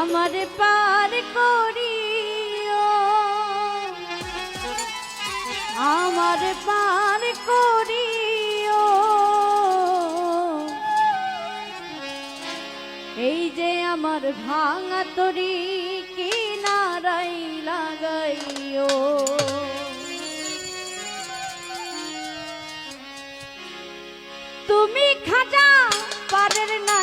আমার পার করিও। আমার পার করিও। এই যে আমার ভাঙা তরি কিনারাই লাগাইও। তুমি খাজা পারের না